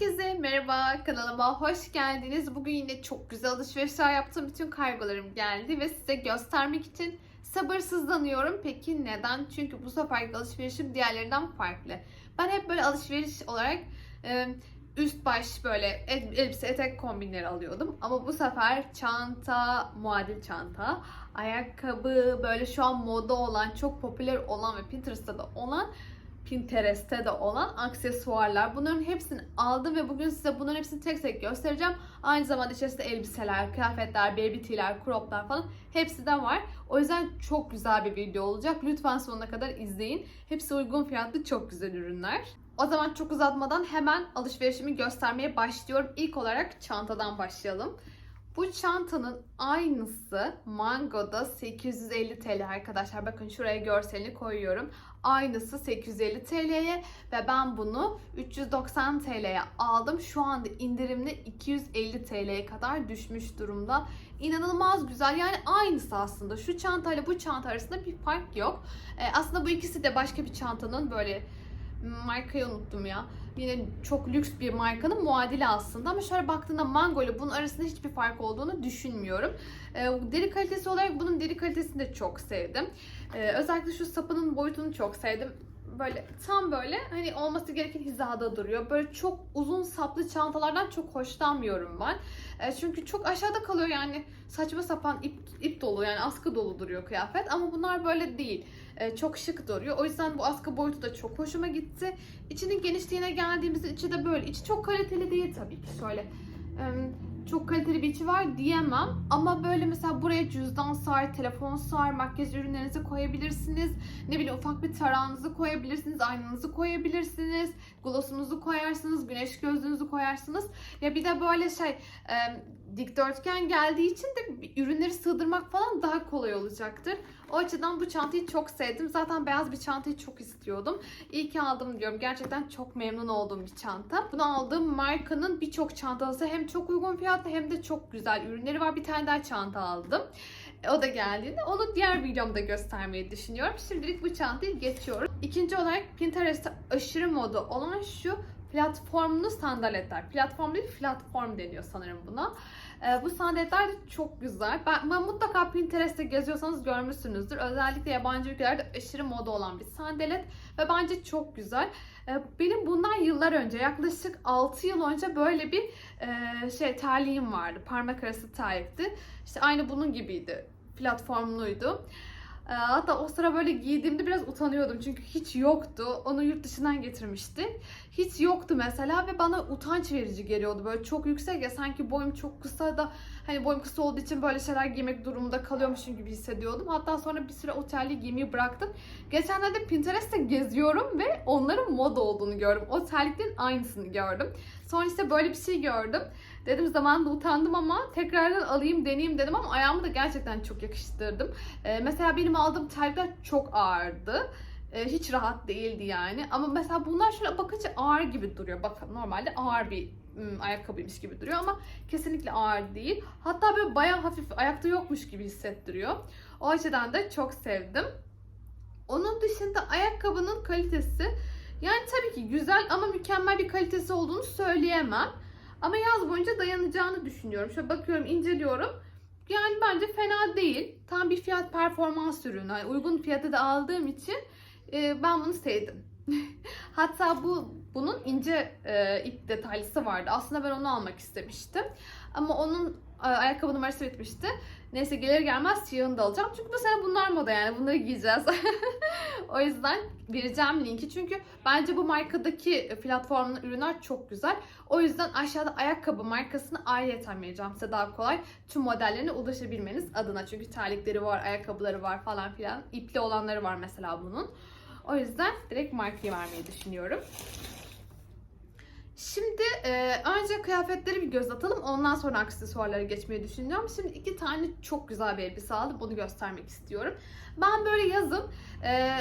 Herkese merhaba kanalıma hoş geldiniz. Bugün yine çok güzel alışverişler yaptım. Bütün kargolarım geldi ve size göstermek için sabırsızlanıyorum. Peki neden? Çünkü bu seferki alışverişim diğerlerinden farklı. Ben hep böyle alışveriş olarak üst baş böyle el- elbise etek kombinleri alıyordum. Ama bu sefer çanta, muadil çanta, ayakkabı, böyle şu an moda olan, çok popüler olan ve Pinterest'te de olan Pinterest'te de olan aksesuarlar. Bunların hepsini aldım ve bugün size bunların hepsini tek tek göstereceğim. Aynı zamanda içerisinde elbiseler, kıyafetler, baby tee'ler, croplar falan hepsi de var. O yüzden çok güzel bir video olacak. Lütfen sonuna kadar izleyin. Hepsi uygun fiyatlı çok güzel ürünler. O zaman çok uzatmadan hemen alışverişimi göstermeye başlıyorum. İlk olarak çantadan başlayalım. Bu çantanın aynısı Mango'da 850 TL arkadaşlar. Bakın şuraya görselini koyuyorum. Aynısı 850 TL'ye ve ben bunu 390 TL'ye aldım. Şu anda indirimli 250 TL'ye kadar düşmüş durumda. İnanılmaz güzel. Yani aynısı aslında. Şu çantayla bu çanta arasında bir fark yok. Ee, aslında bu ikisi de başka bir çantanın böyle markayı unuttum ya. Yine çok lüks bir markanın muadili aslında ama şöyle baktığında Mango ile bunun arasında hiçbir fark olduğunu düşünmüyorum. Ee, deri kalitesi olarak bunun deri kalitesini de çok sevdim. Ee, özellikle şu sapının boyutunu çok sevdim. Böyle tam böyle hani olması gereken hizada duruyor. Böyle çok uzun saplı çantalardan çok hoşlanmıyorum ben. Ee, çünkü çok aşağıda kalıyor yani saçma sapan ip, ip dolu yani askı dolu duruyor kıyafet ama bunlar böyle değil. Ee, çok şık duruyor. O yüzden bu askı boyutu da çok hoşuma gitti. İçinin genişliğine geldiğimizde içi de böyle. İçi çok kaliteli değil tabii ki. Şöyle em, çok kaliteli bir içi var diyemem. Ama böyle mesela buraya cüzdan sar, telefon sar, makyaj ürünlerinizi koyabilirsiniz. Ne bileyim ufak bir tarağınızı koyabilirsiniz, aynanızı koyabilirsiniz. Glossunuzu koyarsınız, güneş gözlüğünüzü koyarsınız. Ya bir de böyle şey em, dikdörtgen geldiği için de ürünleri sığdırmak falan daha kolay olacaktır. O açıdan bu çantayı çok sevdim. Zaten beyaz bir çantayı çok istiyordum. İyi ki aldım diyorum. Gerçekten çok memnun olduğum bir çanta. Bunu aldığım markanın birçok çantası hem çok uygun fiyatlı hem de çok güzel ürünleri var. Bir tane daha çanta aldım. E, O da geldiğinde onu diğer videomda göstermeyi düşünüyorum. Şimdilik bu çantayı geçiyorum. İkinci olarak Pinterest'te aşırı moda olan şu platformlu sandaletler. Platform değil, platform deniyor sanırım buna. Ee, bu sandaletler de çok güzel. Ben, ben mutlaka Pinterest'te geziyorsanız görmüşsünüzdür. Özellikle yabancı ülkelerde aşırı moda olan bir sandalet ve bence çok güzel. Ee, benim bundan yıllar önce, yaklaşık 6 yıl önce böyle bir e, şey terliğim vardı. Parmak arası terlikti. İşte aynı bunun gibiydi. Platformluydu. Ee, Hatta o sıra böyle giydiğimde biraz utanıyordum çünkü hiç yoktu. Onu yurt dışından getirmişti. Hiç yoktu mesela ve bana utanç verici geliyordu. Böyle çok yüksek ya sanki boyum çok kısa da hani boyum kısa olduğu için böyle şeyler giymek durumunda kalıyormuşum gibi hissediyordum. Hatta sonra bir süre otelli giymeyi bıraktım. Geçenlerde Pinterest'te geziyorum ve onların moda olduğunu gördüm. O terliklerin aynısını gördüm. Sonra işte böyle bir şey gördüm. Dedim zamanında utandım ama tekrardan alayım deneyeyim dedim ama ayağımı da gerçekten çok yakıştırdım. Ee, mesela benim aldığım terlikler çok ağırdı. Ee, hiç rahat değildi yani. Ama mesela bunlar şöyle bakınca ağır gibi duruyor. Bakın normalde ağır bir ım, ayakkabıymış gibi duruyor ama kesinlikle ağır değil. Hatta böyle bayağı hafif ayakta yokmuş gibi hissettiriyor. O açıdan da çok sevdim. Onun dışında ayakkabının kalitesi yani tabii ki güzel ama mükemmel bir kalitesi olduğunu söyleyemem. Ama yaz boyunca dayanacağını düşünüyorum. Şöyle bakıyorum, inceliyorum. Yani bence fena değil. Tam bir fiyat performans ürünü. Yani uygun fiyata da aldığım için e, ben bunu sevdim. Hatta bu bunun ince e, ip detaylısı vardı. Aslında ben onu almak istemiştim. Ama onun ayakkabı numarası bitmişti. Neyse gelir gelmez siyahını da alacağım. Çünkü bu sene bunlar moda yani. Bunları giyeceğiz. o yüzden vereceğim linki. Çünkü bence bu markadaki platformun ürünler çok güzel. O yüzden aşağıda ayakkabı markasını ayrıyeten vereceğim size daha kolay. Tüm modellerine ulaşabilmeniz adına. Çünkü terlikleri var, ayakkabıları var falan filan. İpli olanları var mesela bunun. O yüzden direkt markayı vermeyi düşünüyorum. Şimdi e, önce kıyafetleri bir göz atalım. Ondan sonra aksesuarlara geçmeyi düşünüyorum. Şimdi iki tane çok güzel bir elbise aldım. Bunu göstermek istiyorum. Ben böyle yazın e,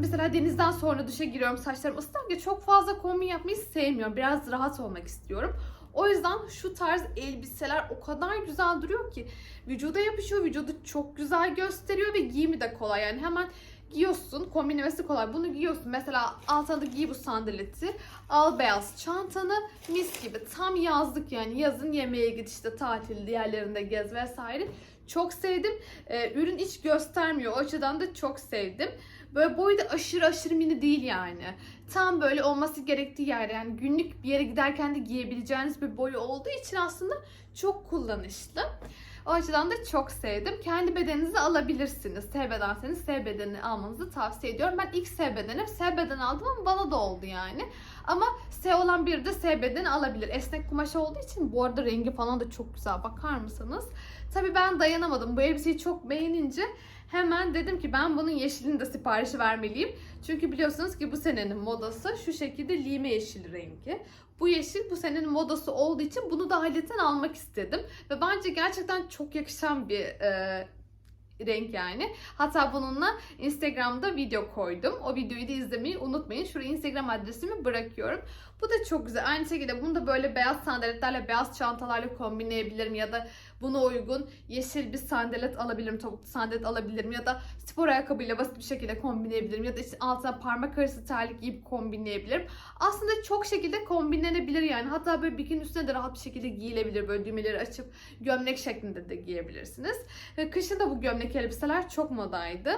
mesela denizden sonra duşa giriyorum. Saçlarım ıslak ya çok fazla kombin yapmayı sevmiyorum. Biraz rahat olmak istiyorum. O yüzden şu tarz elbiseler o kadar güzel duruyor ki vücuda yapışıyor, vücudu çok güzel gösteriyor ve giyimi de kolay. Yani hemen giyiyorsun. Kombinlemesi kolay. Bunu giyiyorsun. Mesela altına da giy bu sandaleti. Al beyaz çantanı. Mis gibi. Tam yazlık yani. Yazın yemeğe git işte tatil yerlerinde gez vesaire. Çok sevdim. Ee, ürün hiç göstermiyor. O açıdan da çok sevdim. Böyle boyu da aşırı aşırı mini değil yani. Tam böyle olması gerektiği yerde yani günlük bir yere giderken de giyebileceğiniz bir boyu olduğu için aslında çok kullanışlı. O açıdan da çok sevdim. Kendi bedeninizi alabilirsiniz. S bedenseniz S bedeni almanızı tavsiye ediyorum. Ben ilk S bedenim. S beden aldım ama bana da oldu yani. Ama S olan biri de S bedeni alabilir. Esnek kumaş olduğu için bu arada rengi falan da çok güzel. Bakar mısınız? Tabii ben dayanamadım. Bu elbiseyi çok beğenince hemen dedim ki ben bunun yeşilini de siparişi vermeliyim. Çünkü biliyorsunuz ki bu senenin modası şu şekilde lime yeşil rengi. Bu yeşil bu senenin modası olduğu için bunu da aileten almak istedim. Ve bence gerçekten çok yakışan bir e, renk yani. Hatta bununla Instagram'da video koydum. O videoyu da izlemeyi unutmayın. Şuraya Instagram adresimi bırakıyorum. Bu da çok güzel. Aynı şekilde bunu da böyle beyaz sandaletlerle, beyaz çantalarla kombinleyebilirim ya da buna uygun yeşil bir sandalet alabilirim, topuklu sandalet alabilirim ya da spor ayakkabıyla basit bir şekilde kombinleyebilirim ya da işte altına parmak arası terlik giyip kombinleyebilirim. Aslında çok şekilde kombinlenebilir yani. Hatta böyle bikinin üstüne de rahat bir şekilde giyilebilir. Böyle düğmeleri açıp gömlek şeklinde de giyebilirsiniz. Kışın da bu gömlek elbiseler çok modaydı.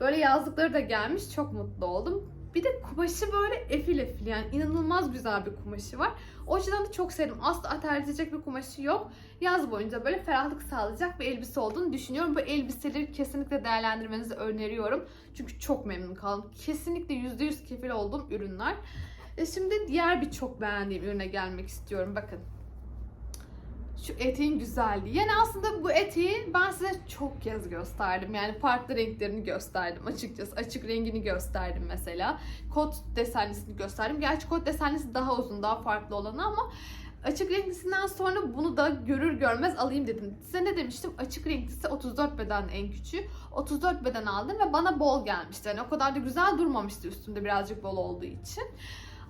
Böyle yazlıkları da gelmiş. Çok mutlu oldum. Bir de kumaşı böyle efil efil yani inanılmaz güzel bir kumaşı var. O açıdan da çok sevdim. Asla tercih edecek bir kumaşı yok. Yaz boyunca böyle ferahlık sağlayacak bir elbise olduğunu düşünüyorum. Bu elbiseleri kesinlikle değerlendirmenizi öneriyorum. Çünkü çok memnun kaldım. Kesinlikle %100 kefil olduğum ürünler. E şimdi diğer bir çok beğendiğim ürüne gelmek istiyorum. Bakın. Şu eteğin güzelliği. Yani aslında bu eteği ben size çok kez gösterdim. Yani farklı renklerini gösterdim açıkçası. Açık rengini gösterdim mesela. Kot desenlisini gösterdim. Gerçi kot desenlisi daha uzun, daha farklı olanı ama Açık renklisinden sonra bunu da görür görmez alayım dedim. Size ne demiştim? Açık renklisi 34 beden en küçüğü. 34 beden aldım ve bana bol gelmişti. Yani o kadar da güzel durmamıştı üstümde birazcık bol olduğu için.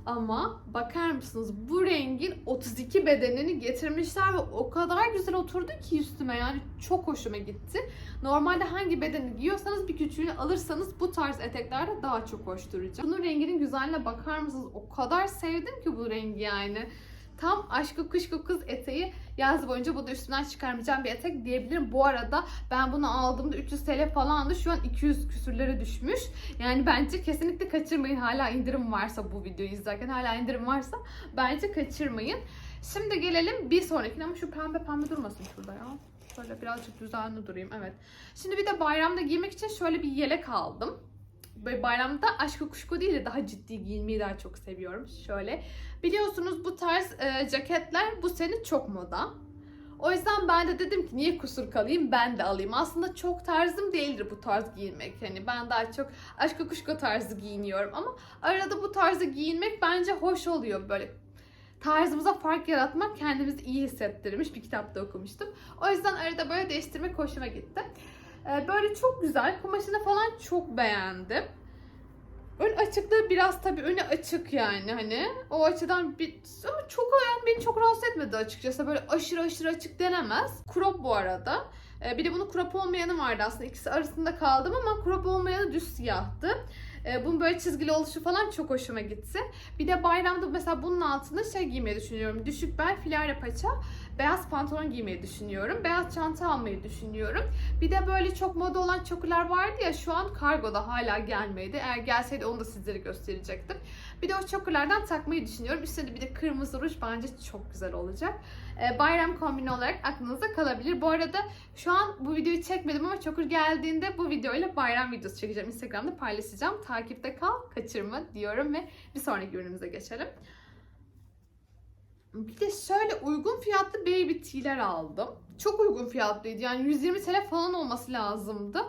Ama bakar mısınız bu rengin 32 bedenini getirmişler ve o kadar güzel oturdu ki üstüme yani çok hoşuma gitti. Normalde hangi bedeni giyiyorsanız bir küçüğünü alırsanız bu tarz eteklerde daha çok hoş duracak. Bunun renginin güzelliğine bakar mısınız? O kadar sevdim ki bu rengi yani. Tam aşkı kuşku kız eteği yaz boyunca bu da üstümden çıkarmayacağım bir etek diyebilirim. Bu arada ben bunu aldığımda 300 TL falandı. Şu an 200 küsürlere düşmüş. Yani bence kesinlikle kaçırmayın. Hala indirim varsa bu videoyu izlerken hala indirim varsa bence kaçırmayın. Şimdi gelelim bir sonrakine ama şu pembe pembe durmasın şurada ya. Şöyle birazcık düzenli durayım. Evet. Şimdi bir de bayramda giymek için şöyle bir yelek aldım. Bayramda aşkı kuşku değil de daha ciddi giyinmeyi daha çok seviyorum. Şöyle. Biliyorsunuz bu tarz e, ceketler bu sene çok moda. O yüzden ben de dedim ki niye kusur kalayım ben de alayım. Aslında çok tarzım değildir bu tarz giyinmek. Hani ben daha çok aşkı kuşku tarzı giyiniyorum ama arada bu tarzı giyinmek bence hoş oluyor böyle tarzımıza fark yaratmak kendimizi iyi hissettirmiş bir kitapta okumuştum. O yüzden arada böyle değiştirmek hoşuma gitti. Ee, böyle çok güzel. Kumaşını falan çok beğendim. Ön açıklığı biraz tabii önü açık yani hani. O açıdan bir ama çok yani beni çok rahatsız etmedi açıkçası. Böyle aşırı aşırı açık denemez. Crop bu arada. Ee, bir de bunun crop olmayanı vardı aslında. İkisi arasında kaldım ama crop olmayanı düz siyahtı. Ee, bunun böyle çizgili oluşu falan çok hoşuma gitti. Bir de bayramda mesela bunun altında şey giymeyi düşünüyorum. Düşük bel filare paça beyaz pantolon giymeyi düşünüyorum. Beyaz çanta almayı düşünüyorum. Bir de böyle çok moda olan çokular vardı ya şu an kargoda hala gelmedi. Eğer gelseydi onu da sizlere gösterecektim. Bir de o çokulardan takmayı düşünüyorum. Üstüne bir de kırmızı ruj bence çok güzel olacak. Ee, bayram kombini olarak aklınızda kalabilir. Bu arada şu an bu videoyu çekmedim ama çokur geldiğinde bu videoyla bayram videosu çekeceğim. Instagram'da paylaşacağım. Takipte kal, kaçırma diyorum ve bir sonraki ürünümüze geçelim. Bir de şöyle uygun fiyatlı baby tee'ler aldım. Çok uygun fiyatlıydı. Yani 120 TL falan olması lazımdı.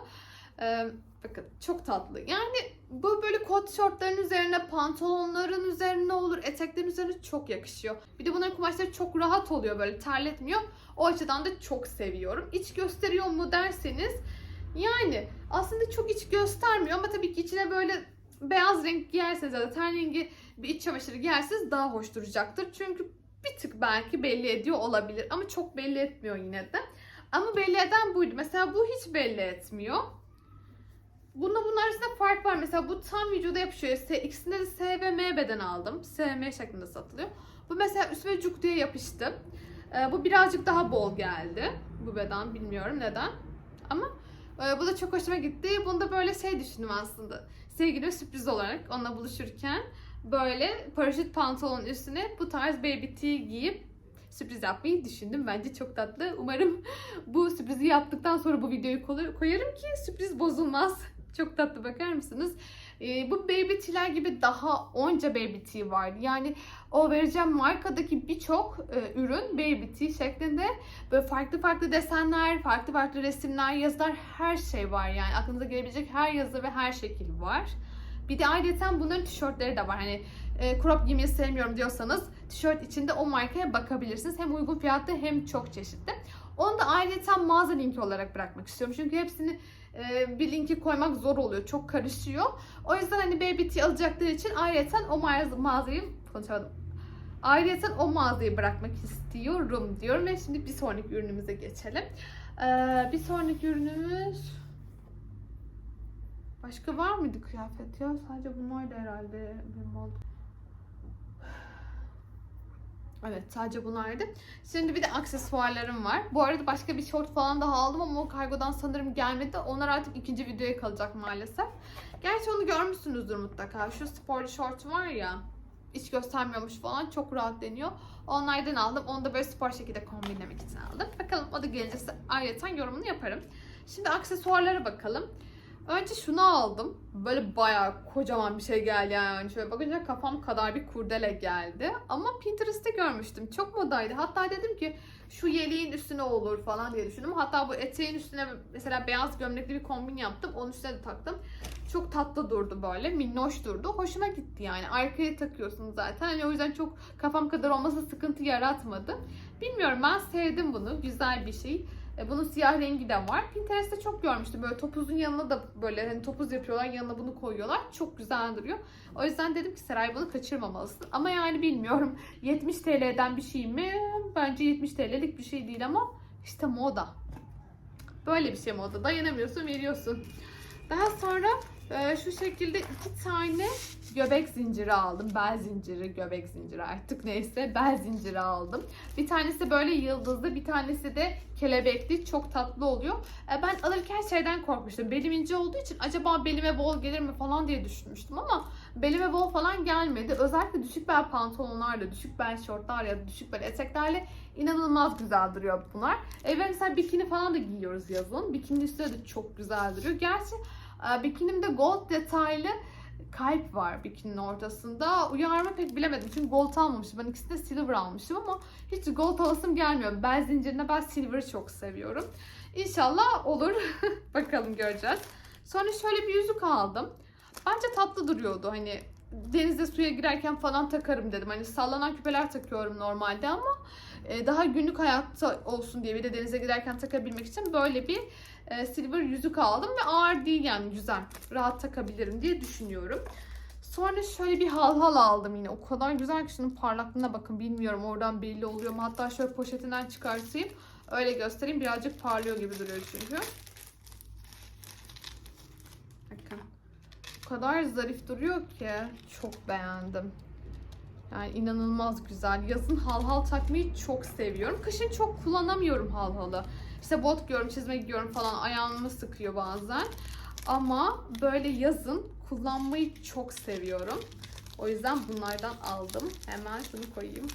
Ee, bakın çok tatlı. Yani bu böyle kot şortların üzerine, pantolonların üzerine olur, eteklerin üzerine çok yakışıyor. Bir de bunların kumaşları çok rahat oluyor böyle terletmiyor. O açıdan da çok seviyorum. İç gösteriyor mu derseniz yani aslında çok iç göstermiyor ama tabii ki içine böyle beyaz renk giyerseniz ya da ten rengi bir iç çamaşırı giyerseniz daha hoş duracaktır. Çünkü bir tık belki belli ediyor olabilir ama çok belli etmiyor yine de. Ama belli eden buydu. Mesela bu hiç belli etmiyor. Bunda bunun arasında fark var. Mesela bu tam vücuda yapışıyor. S- İkisinde de S ve M beden aldım. S, M şeklinde satılıyor. Bu mesela üstüme cuk diye yapıştı. Ee, bu birazcık daha bol geldi. Bu beden bilmiyorum neden. Ama e, bu da çok hoşuma gitti. Bunu da böyle şey düşündüm aslında. Sevgilime sürpriz olarak onunla buluşurken böyle paraşüt pantolonun üstüne bu tarz baby tee giyip sürpriz yapmayı düşündüm. Bence çok tatlı. Umarım bu sürprizi yaptıktan sonra bu videoyu koy- koyarım ki sürpriz bozulmaz. Çok tatlı bakar mısınız? Ee, bu baby tea'ler gibi daha onca baby tea var. Yani o vereceğim markadaki birçok e, ürün baby tea şeklinde böyle farklı farklı desenler, farklı farklı resimler, yazılar her şey var yani. Aklınıza gelebilecek her yazı ve her şekil var. Bir de ayrıca bunların tişörtleri de var. Hani e, crop giymeyi sevmiyorum diyorsanız tişört içinde o markaya bakabilirsiniz. Hem uygun fiyatlı hem çok çeşitli. Onu da ayrıca mağaza linki olarak bırakmak istiyorum. Çünkü hepsini e, bir linki koymak zor oluyor. Çok karışıyor. O yüzden hani Baby Tea alacakları için ayrıca o mağaza, mağazayı konuşamadım. Ayrıca o mağazayı bırakmak istiyorum diyorum ve şimdi bir sonraki ürünümüze geçelim. Ee, bir sonraki ürünümüz Başka var mıydı kıyafet ya? Sadece bunlar da herhalde benim oldu. Evet sadece bunlardı. Şimdi bir de aksesuarlarım var. Bu arada başka bir short falan daha aldım ama o kargodan sanırım gelmedi. Onlar artık ikinci videoya kalacak maalesef. Gerçi onu görmüşsünüzdür mutlaka. Şu sporcu short var ya. Hiç göstermiyormuş falan. Çok rahat deniyor. Onlardan aldım. Onu da böyle spor şekilde kombinlemek için aldım. Bakalım o da gelince size ayrıca yorumunu yaparım. Şimdi aksesuarlara bakalım. Önce şunu aldım. Böyle bayağı kocaman bir şey geldi yani. Şöyle bakınca kafam kadar bir kurdele geldi. Ama Pinterest'te görmüştüm. Çok modaydı. Hatta dedim ki şu yeleğin üstüne olur falan diye düşündüm. Hatta bu eteğin üstüne mesela beyaz gömlekli bir kombin yaptım. Onun üstüne de taktım. Çok tatlı durdu böyle. Minnoş durdu. Hoşuma gitti yani. Arkaya takıyorsun zaten. Hani o yüzden çok kafam kadar olması sıkıntı yaratmadı. Bilmiyorum ben sevdim bunu. Güzel bir şey. E, Bunun siyah rengi de var. Pinterest'te çok görmüştüm. Böyle topuzun yanına da böyle hani topuz yapıyorlar. Yanına bunu koyuyorlar. Çok güzel duruyor. O yüzden dedim ki Seray bunu kaçırmamalısın. Ama yani bilmiyorum. 70 TL'den bir şey mi? Bence 70 TL'lik bir şey değil ama işte moda. Böyle bir şey moda. Dayanamıyorsun veriyorsun. Daha sonra e, şu şekilde iki tane göbek zinciri aldım. Bel zinciri, göbek zinciri artık neyse bel zinciri aldım. Bir tanesi böyle yıldızlı, bir tanesi de kelebekli. Çok tatlı oluyor. E, ben alırken şeyden korkmuştum. Belim ince olduğu için acaba belime bol gelir mi falan diye düşünmüştüm ama belime bol falan gelmedi. Özellikle düşük bel pantolonlarla, düşük bel şortlar ya da düşük bel eteklerle inanılmaz güzel duruyor bunlar. E, ve mesela bikini falan da giyiyoruz yazın. Bikini üstüne de çok güzel duruyor. Gerçi bikinimde gold detaylı kalp var bikininin ortasında. Uyarma pek bilemedim çünkü gold almamıştım. Ben ikisini de silver almışım ama hiç gold alasım gelmiyor. Bel zincirine ben silver'ı çok seviyorum. İnşallah olur. Bakalım göreceğiz. Sonra şöyle bir yüzük aldım. Bence tatlı duruyordu. Hani denizde suya girerken falan takarım dedim. Hani sallanan küpeler takıyorum normalde ama e, daha günlük hayatta olsun diye bir de denize giderken takabilmek için böyle bir e, silver yüzük aldım ve ağır değil yani güzel. Rahat takabilirim diye düşünüyorum. Sonra şöyle bir halhal aldım yine. O kadar güzel ki şunun parlaklığına bakın. Bilmiyorum oradan belli oluyor mu? Hatta şöyle poşetinden çıkartayım. Öyle göstereyim. Birazcık parlıyor gibi duruyor çünkü. Bakın. O kadar zarif duruyor ki. Çok beğendim. Yani inanılmaz güzel. Yazın halhal takmayı çok seviyorum. Kışın çok kullanamıyorum halhalı. İşte bot giyiyorum, çizme giyiyorum falan ayağımı sıkıyor bazen. Ama böyle yazın kullanmayı çok seviyorum. O yüzden bunlardan aldım. Hemen şunu koyayım.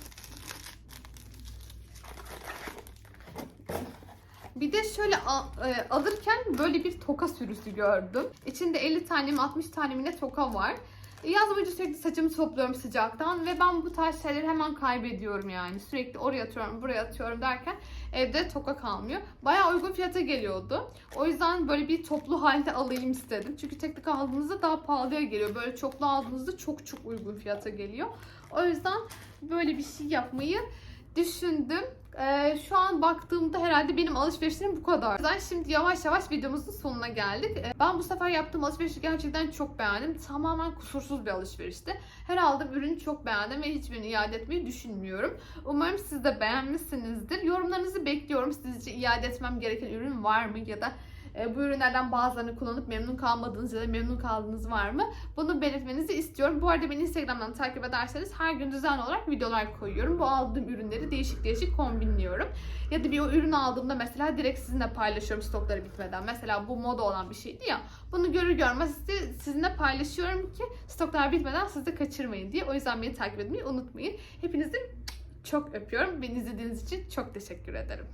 Bir de şöyle e, alırken böyle bir toka sürüsü gördüm. İçinde 50 tane mi 60 tane mi ne toka var. Yaz boyunca sürekli saçımı topluyorum sıcaktan ve ben bu tarz şeyleri hemen kaybediyorum yani. Sürekli oraya atıyorum, buraya atıyorum derken evde toka kalmıyor. Bayağı uygun fiyata geliyordu. O yüzden böyle bir toplu halde alayım istedim. Çünkü tek tek aldığınızda daha pahalıya geliyor. Böyle çoklu aldığınızda çok çok uygun fiyata geliyor. O yüzden böyle bir şey yapmayı düşündüm. Ee, şu an baktığımda herhalde benim alışverişlerim bu kadar. O yüzden şimdi yavaş yavaş videomuzun sonuna geldik. Ee, ben bu sefer yaptığım alışverişi gerçekten çok beğendim. Tamamen kusursuz bir alışverişti. Her aldığım ürünü çok beğendim ve hiçbirini iade etmeyi düşünmüyorum. Umarım siz de beğenmişsinizdir. Yorumlarınızı bekliyorum. Sizce iade etmem gereken ürün var mı ya da bu ürünlerden bazılarını kullanıp memnun kalmadığınız ya da memnun kaldığınız var mı? Bunu belirtmenizi istiyorum. Bu arada beni Instagram'dan takip ederseniz her gün düzenli olarak videolar koyuyorum. Bu aldığım ürünleri değişik değişik kombinliyorum. Ya da bir o ürün aldığımda mesela direkt sizinle paylaşıyorum stokları bitmeden. Mesela bu moda olan bir şeydi ya. Bunu görür görmez size- sizinle paylaşıyorum ki stoklar bitmeden siz de kaçırmayın diye. O yüzden beni takip etmeyi unutmayın. Hepinizi çok öpüyorum. Beni izlediğiniz için çok teşekkür ederim.